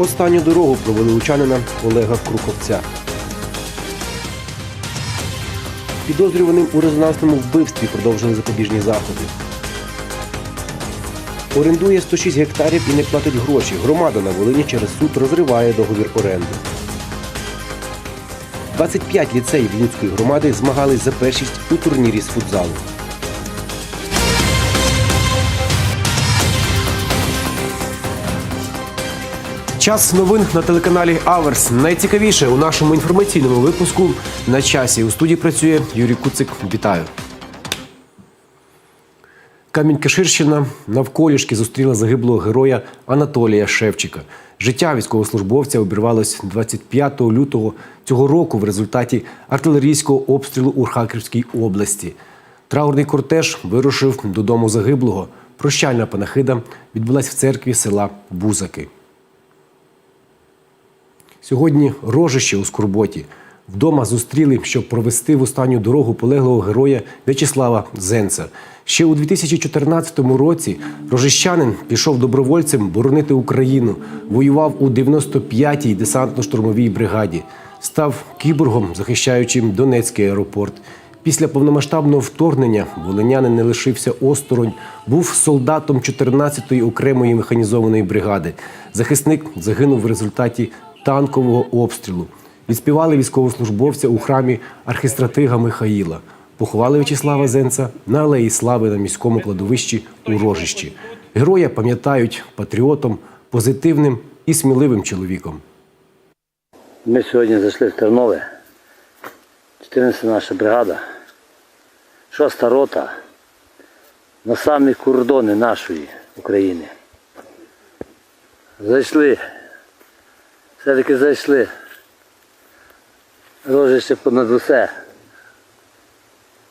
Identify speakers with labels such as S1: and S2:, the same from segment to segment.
S1: Останню дорогу провели лучанина Олега Круковця. Підозрюваним у резонансному вбивстві продовжили запобіжні заходи. Орендує 106 гектарів і не платить гроші. Громада на Волині через суд розриває договір оренди. 25 ліцеїв Луцької громади змагались за першість у турнірі з футзалу. Час новин на телеканалі Аверс. Найцікавіше у нашому інформаційному випуску на часі. У студії працює Юрій Куцик. Вітаю. Камінь-Каширщина навколішки зустріла загиблого героя Анатолія Шевчика. Життя військовослужбовця обірвалось 25 лютого цього року в результаті артилерійського обстрілу у Харківській області. Траурний кортеж вирушив додому загиблого. Прощальна панахида відбулась в церкві села Бузаки. Сьогодні рожище у Скорботі. Вдома зустріли, щоб провести в останню дорогу полеглого героя В'ячеслава Зенца. Ще у 2014 році рожищанин пішов добровольцем боронити Україну, воював у 95-й десантно-штурмовій бригаді, став кіборгом, захищаючим Донецький аеропорт. Після повномасштабного вторгнення волинянин не лишився осторонь, був солдатом 14-ї окремої механізованої бригади. Захисник загинув в результаті танкового обстрілу. Відспівали військовослужбовця у храмі архістратига Михаїла. Поховали В'ячеслава Зенца на алеї слави на міському кладовищі у Рожищі. Героя пам'ятають патріотом, позитивним і сміливим чоловіком.
S2: Ми сьогодні зайшли в Тернове. 14 наша бригада. Шоста рота на самі кордони нашої України. Зайшли. Все-таки зайшли. Рожище понад усе.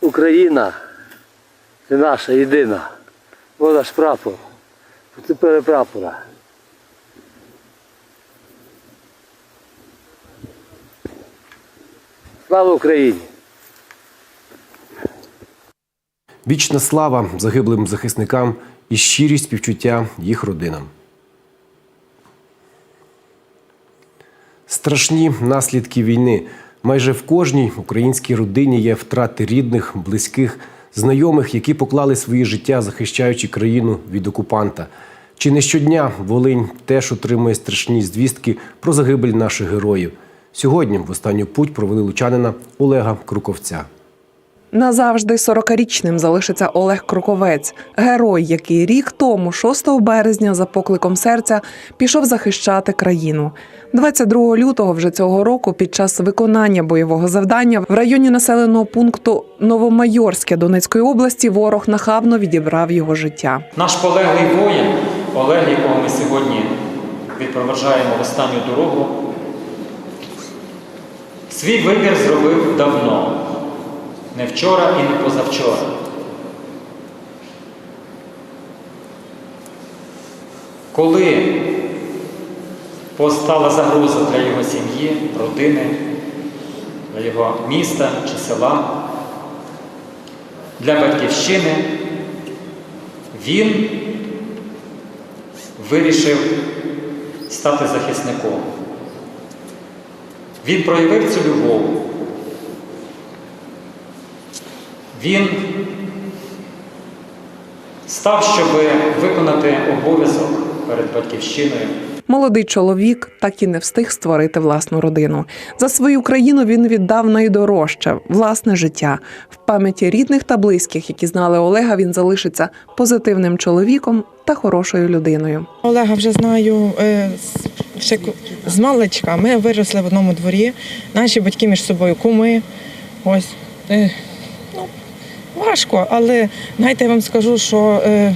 S2: Україна це наша єдина. Ось наш прапор. Поцепили прапора. Слава Україні!
S1: Вічна слава загиблим захисникам і щирість співчуття їх родинам. Страшні наслідки війни. Майже в кожній українській родині є втрати рідних, близьких, знайомих, які поклали своє життя, захищаючи країну від окупанта. Чи не щодня Волинь теж отримує страшні звістки про загибель наших героїв. Сьогодні в останню путь провели лучанина Олега Круковця.
S3: Назавжди 40-річним залишиться Олег Круковець, герой, який рік тому, 6 березня, за покликом серця, пішов захищати країну. 22 лютого вже цього року, під час виконання бойового завдання в районі населеного пункту Новомайорське Донецької області, ворог нахабно відібрав його життя.
S4: Наш полеглий воїн, Олег, якого ми сьогодні відпроваджаємо в останню дорогу, свій вибір зробив давно, не вчора і не позавчора. Коли постала загроза для його сім'ї, родини, для його міста чи села, для батьківщини, він вирішив стати захисником. Він проявив цю любов. Він став, щоб виконати обов'язок перед батьківщиною.
S3: Молодий чоловік так і не встиг створити власну родину. За свою країну він віддав найдорожче власне життя. В пам'яті рідних та близьких, які знали Олега, він залишиться позитивним чоловіком та хорошою людиною.
S5: Олега вже знаю е, ще з маличка. Ми виросли в одному дворі. Наші батьки між собою куми. Ось. Важко, але знаєте, я вам скажу, що е,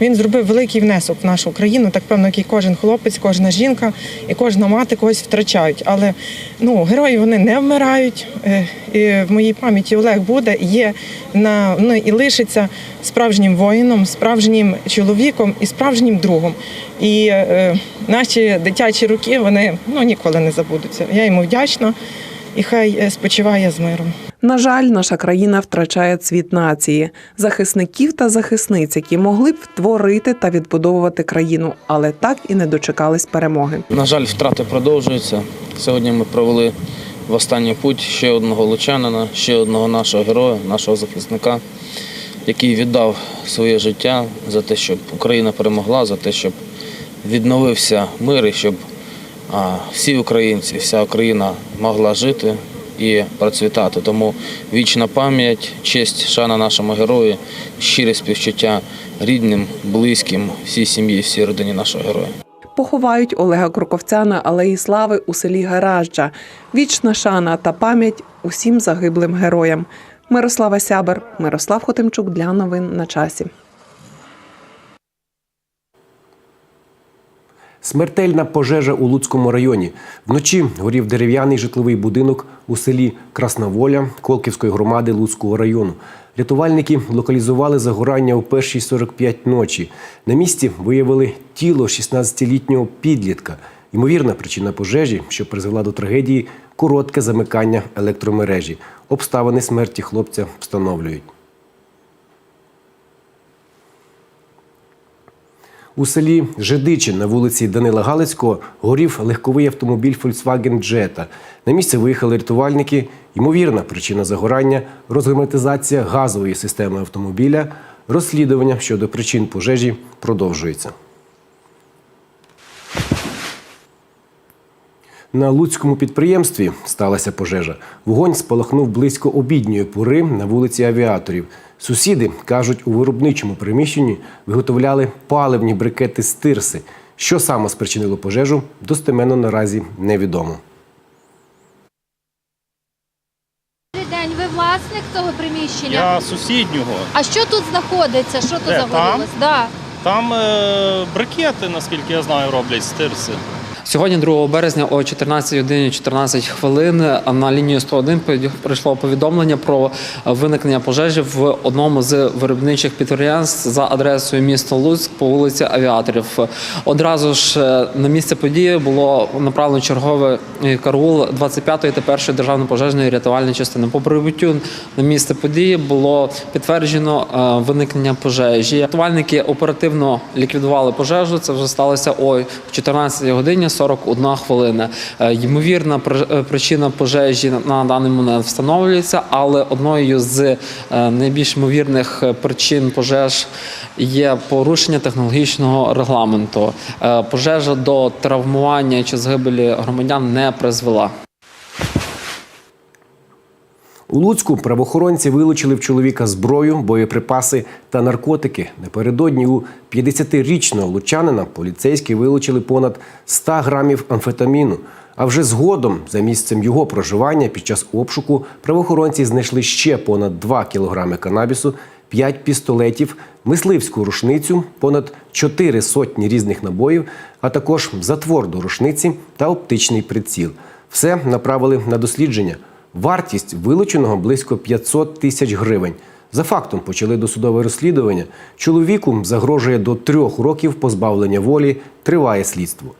S5: він зробив великий внесок в нашу країну, так певно, як і кожен хлопець, кожна жінка і кожна мати когось втрачають. Але ну, герої вони не вмирають. Е, і в моїй пам'яті Олег буде, є на, ну, і лишиться справжнім воїном, справжнім чоловіком і справжнім другом. І е, наші дитячі роки вони ну, ніколи не забудуться. Я йому вдячна. І хай е, спочиває з миром.
S3: На жаль, наша країна втрачає цвіт нації, захисників та захисниць, які могли б творити та відбудовувати країну, але так і не дочекались перемоги.
S6: На жаль, втрати продовжуються. Сьогодні ми провели в останній путь ще одного лучанина, ще одного нашого героя, нашого захисника, який віддав своє життя за те, щоб Україна перемогла, за те, щоб відновився мир і щоб всі українці, вся Україна могла жити і процвітати. Тому вічна пам'ять, честь, шана нашому герою, щире співчуття рідним, близьким, всій сім'ї, всій родині нашого героя.
S3: Поховають Олега Круковця на алеї Слави у селі Гаражджа. Вічна шана та пам'ять усім загиблим героям. Мирослава Сябер, Мирослав Хотимчук для новин на часі.
S1: Смертельна пожежа у Луцькому районі. Вночі горів дерев'яний житловий будинок у селі Красна Колківської громади Луцького району. Рятувальники локалізували загорання о першій 45 ночі. На місці виявили тіло 16-літнього підлітка. Ймовірна причина пожежі, що призвела до трагедії, коротке замикання електромережі. Обставини смерті хлопця встановлюють. У селі Жидичин на вулиці Данила Галицького горів легковий автомобіль Volkswagen Jetta. На місце виїхали рятувальники. Ймовірна причина загорання розгерметизація газової системи автомобіля. Розслідування щодо причин пожежі продовжується. На Луцькому підприємстві сталася пожежа. Вогонь спалахнув близько обідньої пори на вулиці авіаторів. Сусіди кажуть, у виробничому приміщенні виготовляли паливні брикети з тирси. Що саме спричинило пожежу, достеменно наразі невідомо.
S7: День, ви власник цього приміщення?
S8: Я сусіднього.
S7: А що тут знаходиться? Що тут
S8: Де,
S7: загорілось? Да.
S8: Там е, брикети, наскільки я знаю, роблять з тирси.
S9: Сьогодні, 2 березня, о 14 годині 14 хвилин на лінію 101 прийшло повідомлення про виникнення пожежі в одному з виробничих підприємств за адресою місто Луцьк по вулиці Авіаторів. Одразу ж е, на місце події було направлено черговий е, караул 25-ї та 1-ї державної пожежної рятувальної частини. По прибуттю на місце події було підтверджено е, виникнення пожежі. Рятувальники оперативно ліквідували пожежу. Це вже сталося о 14 годині 41 хвилина. Е, Ймовірна е, причина пожежі на даний момент встановлюється, але одною з е, найбільш ймовірних причин пожеж є порушення технологічного регламенту. Пожежа до травмування чи загибелі громадян не призвела.
S1: У Луцьку правоохоронці вилучили в чоловіка зброю, боєприпаси та наркотики. Напередодні у 50-річного лучанина поліцейські вилучили понад 100 грамів амфетаміну. А вже згодом, за місцем його проживання, під час обшуку правоохоронці знайшли ще понад 2 кілограми канабісу, 5 пістолетів, мисливську рушницю, понад 4 сотні різних набоїв, а також затвор до рушниці та оптичний приціл. Все направили на дослідження. Вартість вилученого близько 500 тисяч гривень. За фактом почали досудове розслідування. Чоловіку загрожує до трьох років позбавлення волі. Триває слідство.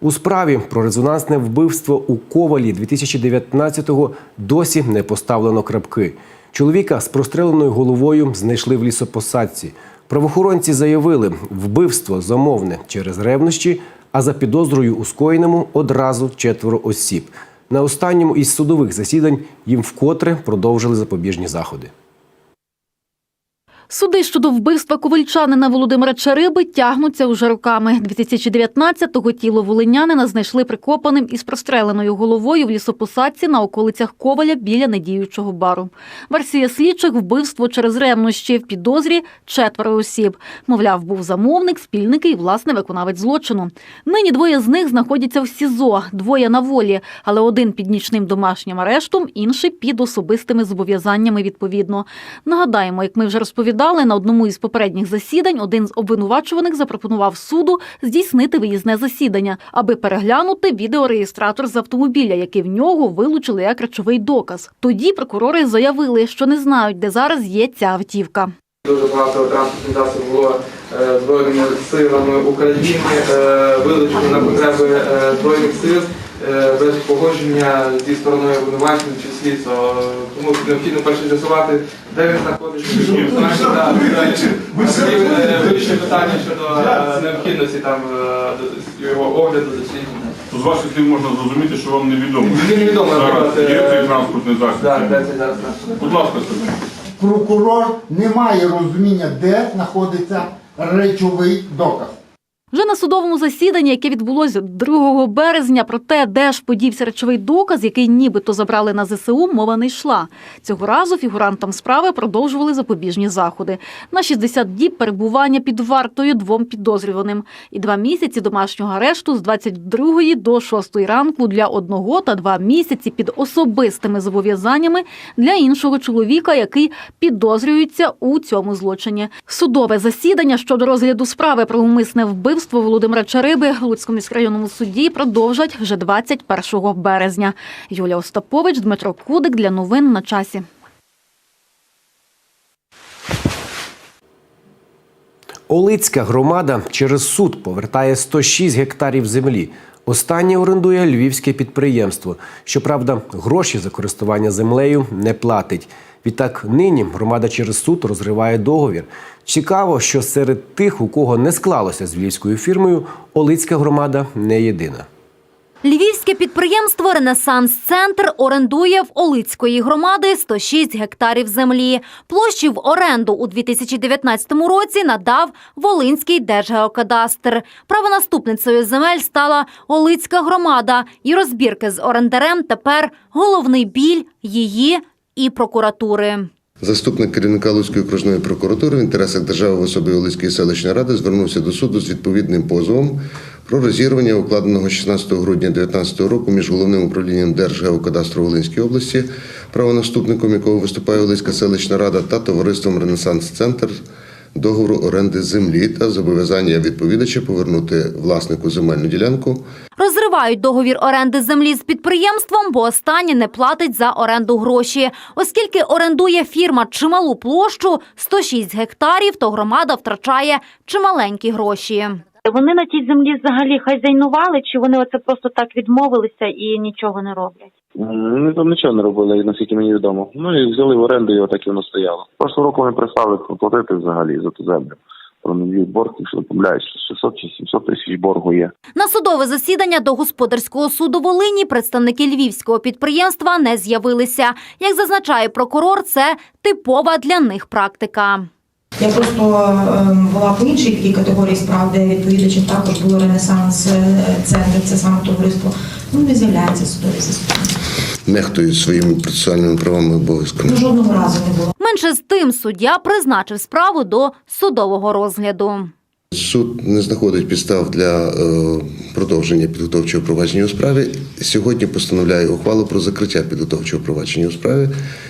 S1: У справі про резонансне вбивство у Ковалі 2019-го досі не поставлено крапки. Чоловіка з простреленою головою знайшли в лісопосадці. Правоохоронці заявили, вбивство замовне через ревнощі, а за підозрою у скоєному одразу четверо осіб. На останньому із судових засідань їм вкотре продовжили запобіжні заходи.
S7: Суди щодо вбивства ковальчанина Володимира Чариби тягнуться уже роками. 2019-го тіло волинянина знайшли прикопаним із простреленою головою в лісопосадці на околицях Коваля біля недіючого бару. Версія слідчих – вбивство через ревнощі. В підозрі четверо осіб. Мовляв, був замовник, спільники і, власне, виконавець злочину. Нині двоє з них знаходяться в СІЗО, двоє на волі, але один під нічним домашнім арештом, інший під особистими зобов'язаннями відповідно. Нагадаємо, як ми вже розповідали, на одному із попередніх засідань один з обвинувачуваних запропонував суду здійснити виїзне засідання, аби переглянути відеореєстратор з автомобіля, який в нього вилучили як речовий доказ. Тоді прокурори заявили, що не знають, де зараз є ця автівка.
S10: Дуже багато транспортних засобів було е, Збройними силами України, е, вилучені на потреби е, Збройних сил без погодження зі стороною обвинувачення чи слідства. Е, Тому необхідно перше з'ясувати, де він знаходиться. Е, Вирішити питання щодо е, необхідності там е, його огляду, дослідження.
S11: З ваших слів можна зрозуміти, що вам невідомо.
S10: Мені невідомо,
S11: Зараз
S10: наприклад,
S11: є
S10: е,
S11: цей транспортний засіб. Будь ласка, скажіть.
S12: прокурор не має розуміння, де знаходиться речовий доказ.
S7: Вже на судовому засіданні, яке відбулося 2 березня, про те, де ж подівся речовий доказ, який нібито забрали на ЗСУ, мова не йшла. Цього разу фігурантам справи продовжували запобіжні заходи на 60 діб перебування під вартою двом підозрюваним і два місяці домашнього арешту з 22 до 6 ранку для одного та два місяці під особистими зобов'язаннями для іншого чоловіка, який підозрюється у цьому злочині. Судове засідання щодо розгляду справи про умисне вбивство Володимира Чариби в Луцькому міськрайонному суді продовжать вже 21 березня. Юлія Остапович, Дмитро Кудик для новин на часі.
S1: Олицька громада через суд повертає 106 гектарів землі. Останнє орендує львівське підприємство. Щоправда, гроші за користування землею не платить. Відтак нині громада через суд розриває договір. Цікаво, що серед тих, у кого не склалося з львівською фірмою, Олицька громада не єдина.
S13: Львівське підприємство Ренесанс Центр орендує в Олицької громади 106 гектарів землі. Площі в оренду у 2019 році надав Волинський держгеокадастр. Правонаступницею земель стала Олицька громада, і розбірки з орендарем тепер головний біль її і прокуратури.
S14: Заступник керівника Луцької окружної прокуратури в інтересах держави в особі Олицької селищної ради звернувся до суду з відповідним позовом про розірвання укладеного 16 грудня 2019 року між головним управлінням Держгеокадастру Волинської області, правонаступником якого виступає Олицька селищна рада та товариством Ренесанс Центр договору оренди землі та зобов'язання відповідача повернути власнику земельну ділянку
S13: Розривають договір оренди землі з підприємством, бо останнє не платить за оренду гроші. Оскільки орендує фірма чималу площу 106 гектарів, то громада втрачає чималенькі гроші.
S15: Вони на тій землі взагалі хазяйнували, чи вони оце просто так відмовилися і нічого не роблять?
S16: Вони там нічого не робили, наскільки мені відомо. Ну і взяли в оренду і отак і воно стояло. Прошлого року вони перестали платити взагалі за ту землю. Про нові борг, якщо не помиляюсь, 600 чи 700 тисяч боргу є.
S13: На судове засідання до господарського суду Волині представники львівського підприємства не з'явилися. Як зазначає прокурор, це типова для них практика.
S17: Я просто ем, була по іншій такій категорії справ, де відповідачем також було Ренесанс е, центр, це саме товариство. Ну не з'являється судові засідання.
S14: нехтують своїми процесуальними правами і обов'язками.
S17: Ну, Жодного разу не було.
S13: Менше з тим суддя призначив справу до судового розгляду.
S14: Суд не знаходить підстав для е, продовження підготовчого провадження у справі. Сьогодні постановляє ухвалу про закриття підготовчого провадження у справі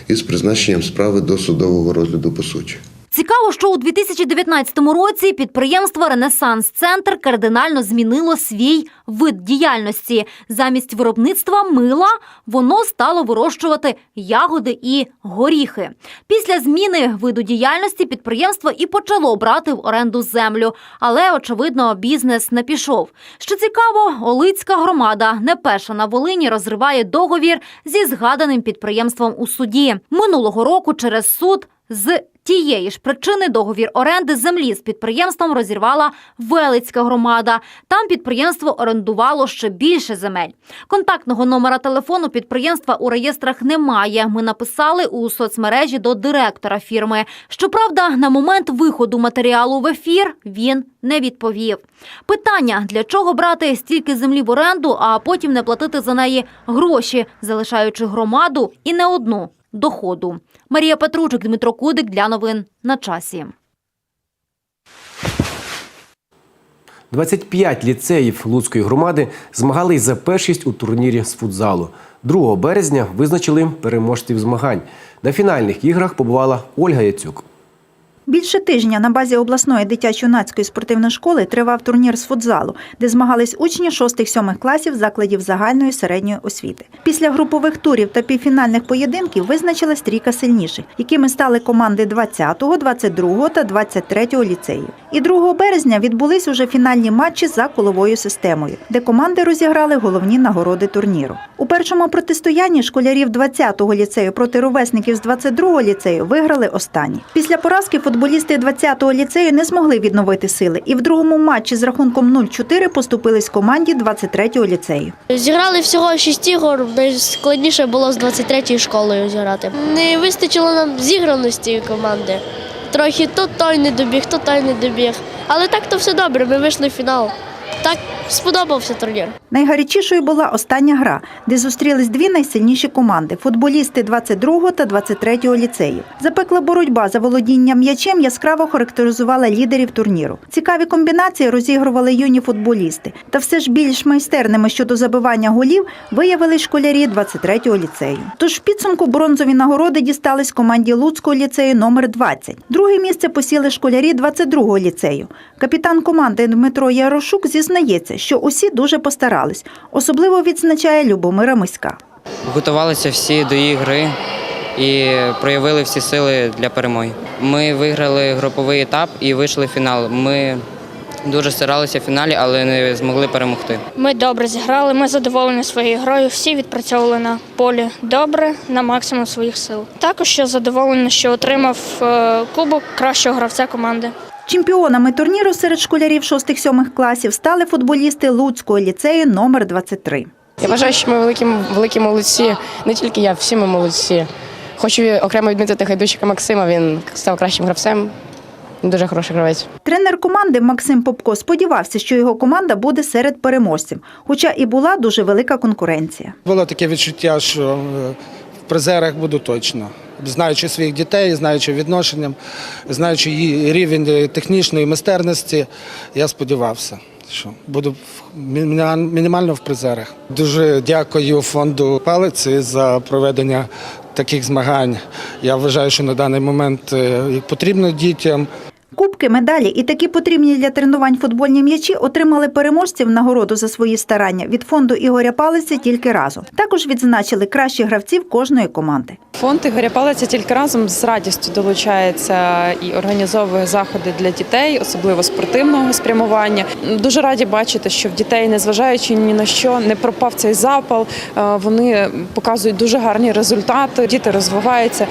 S14: із призначенням справи до судового розгляду по суті.
S13: Цікаво, що у 2019 році підприємство Ренесанс Центр кардинально змінило свій вид діяльності. Замість виробництва мила воно стало вирощувати ягоди і горіхи. Після зміни виду діяльності підприємство і почало брати в оренду землю, але очевидно бізнес не пішов. Що цікаво, Олицька громада не перша на Волині розриває договір зі згаданим підприємством у суді минулого року через суд з тієї ж причини договір оренди землі з підприємством розірвала Велицька громада. Там підприємство орендувало ще більше земель. Контактного номера телефону підприємства у реєстрах немає. Ми написали у соцмережі до директора фірми. Щоправда, на момент виходу матеріалу в ефір він не відповів. Питання: для чого брати стільки землі в оренду, а потім не платити за неї гроші, залишаючи громаду і не одну доходу. Марія Петручик, Дмитро Кудик для новин на часі.
S1: 25 ліцеїв Луцької громади змагались за першість у турнірі з футзалу. 2 березня визначили переможців змагань. На фінальних іграх побувала Ольга Яцюк.
S18: Більше тижня на базі обласної дитячо-юнацької спортивної школи тривав турнір з футзалу, де змагались учні 6-7 класів закладів загальної середньої освіти. Після групових турів та півфінальних поєдинків визначилась трійка сильніших, якими стали команди 20-го, 22-го та 23-го ліцеїв. І 2 березня відбулись уже фінальні матчі за коловою системою, де команди розіграли головні нагороди турніру. У першому протистоянні школярів 20-го ліцею проти ровесників з 22-го ліцею виграли останні. Після поразки футболісти 20-го ліцею не змогли відновити сили і в другому матчі з рахунком 0-4 поступились команді 23-го ліцею.
S19: Зіграли всього 6 ігор, найскладніше було з 23-ї школою зіграти. Не вистачило нам зіграності команди. Трохи то той не добіг, то той не добіг. Але так то все добре, ми вийшли в фінал. Так сподобався турнір.
S18: Найгарячішою була остання гра, де зустрілись дві найсильніші команди футболісти 22-го та 23-го ліцеїв. Запекла боротьба за володіння м'ячем яскраво характеризувала лідерів турніру. Цікаві комбінації розігрували юні футболісти. Та все ж більш майстерними щодо забивання голів виявились школярі 23-го ліцею. Тож в підсумку бронзові нагороди дістались команді Луцького ліцею номер 20. Друге місце посіли школярі 22-го ліцею. Капітан команди Дмитро Ярошук зізнається, що усі дуже постарались. Особливо відзначає Любомира Миська.
S4: Готувалися всі до ігри і проявили всі сили для перемоги. Ми виграли груповий етап і вийшли в фінал. Ми дуже старалися в фіналі, але не змогли перемогти.
S19: Ми добре зіграли, ми задоволені своєю грою. Всі відпрацьовували на полі добре, на максимум своїх сил. Також я задоволений, що отримав е, кубок кращого гравця команди.
S18: Чемпіонами турніру серед школярів 6-7 класів стали футболісти Луцького ліцею номер 23.
S17: Я вважаю, що ми великі, великі молодці. Не тільки я, всі ми молодці. Хочу окремо відмітити Гайдущика Максима. Він став кращим гравцем. Дуже хороший гравець.
S18: Тренер команди Максим Попко сподівався, що його команда буде серед переможців, хоча і була дуже велика конкуренція.
S20: Було таке відчуття, що е, призерах буду точно. Знаючи своїх дітей, знаючи відношенням, знаючи її рівень технічної майстерності, я сподівався, що буду мінімально в призерах. Дуже дякую фонду палиці за проведення таких змагань. Я вважаю, що на даний момент е, потрібно дітям.
S18: Кубки, медалі і такі потрібні для тренувань футбольні м'ячі отримали переможці в нагороду за свої старання від фонду Ігоря Палиці тільки разом. Також відзначили кращих гравців кожної команди.
S3: Фонд Ігоря Палиця тільки разом з радістю долучається і організовує заходи для дітей, особливо спортивного спрямування. Дуже раді бачити, що в дітей, незважаючи ні на що, не пропав цей запал. Е, Вони показують дуже гарні результати. Діти розвиваються.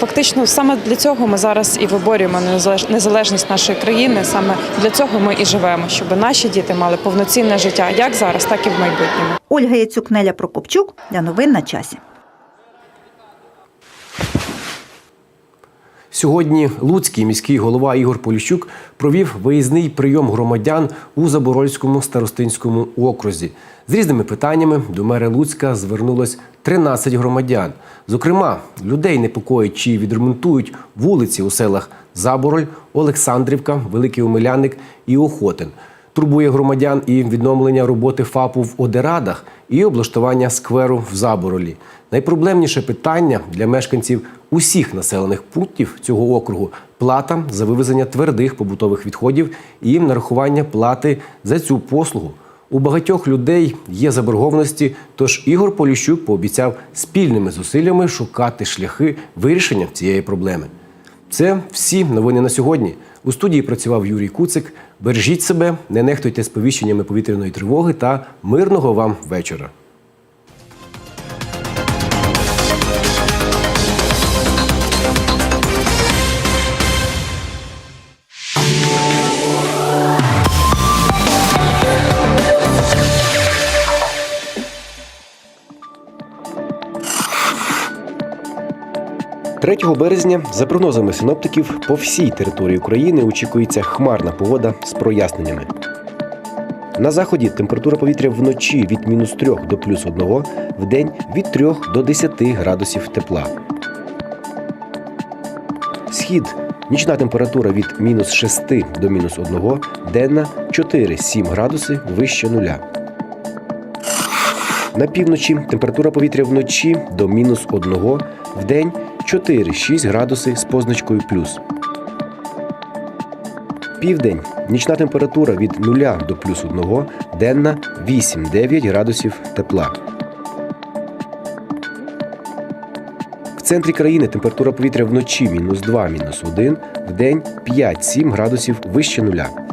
S3: Фактично, саме для цього ми зараз і виборюємо незалеж- незалежність нашої країни. Саме для цього ми і живемо, щоб наші діти мали повноцінне життя як зараз, так і в майбутньому.
S18: Ольга Яцюк, Неля Прокопчук для новин на часі.
S1: Сьогодні Луцький міський голова Ігор Поліщук провів виїзний прийом громадян у Заборольському старостинському окрузі. З різними питаннями до мера Луцька звернулось 13 громадян. Зокрема, людей непокоїть, чи відремонтують вулиці у селах Забороль, Олександрівка, Великий Омеляник і Охотин. Турбує громадян і відновлення роботи ФАПу в Одерадах і облаштування скверу в Заборолі. Найпроблемніше питання для мешканців усіх населених пунктів цього округу плата за вивезення твердих побутових відходів і нарахування плати за цю послугу. У багатьох людей є заборгованості, тож Ігор Поліщук пообіцяв спільними зусиллями шукати шляхи вирішення цієї проблеми. Це всі новини на сьогодні. У студії працював Юрій Куцик. Бережіть себе, не нехтуйте сповіщеннями повітряної тривоги та мирного вам вечора. Третього березня, за прогнозами синоптиків, по всій території України очікується хмарна погода з проясненнями. На заході температура повітря вночі від мінус 3 до плюс 1, в день від 3 до 10 градусів тепла. Схід нічна температура від мінус 6 до мінус 1, денна 4-7 градуси вище нуля. На півночі температура повітря вночі до мінус 1, в день 4-6 градуси з позначкою плюс. Південь нічна температура від 0 до плюс 1, денна 8-9 градусів тепла. В центрі країни температура повітря вночі мінус 2, мінус 1, в день 5-7 градусів вище нуля.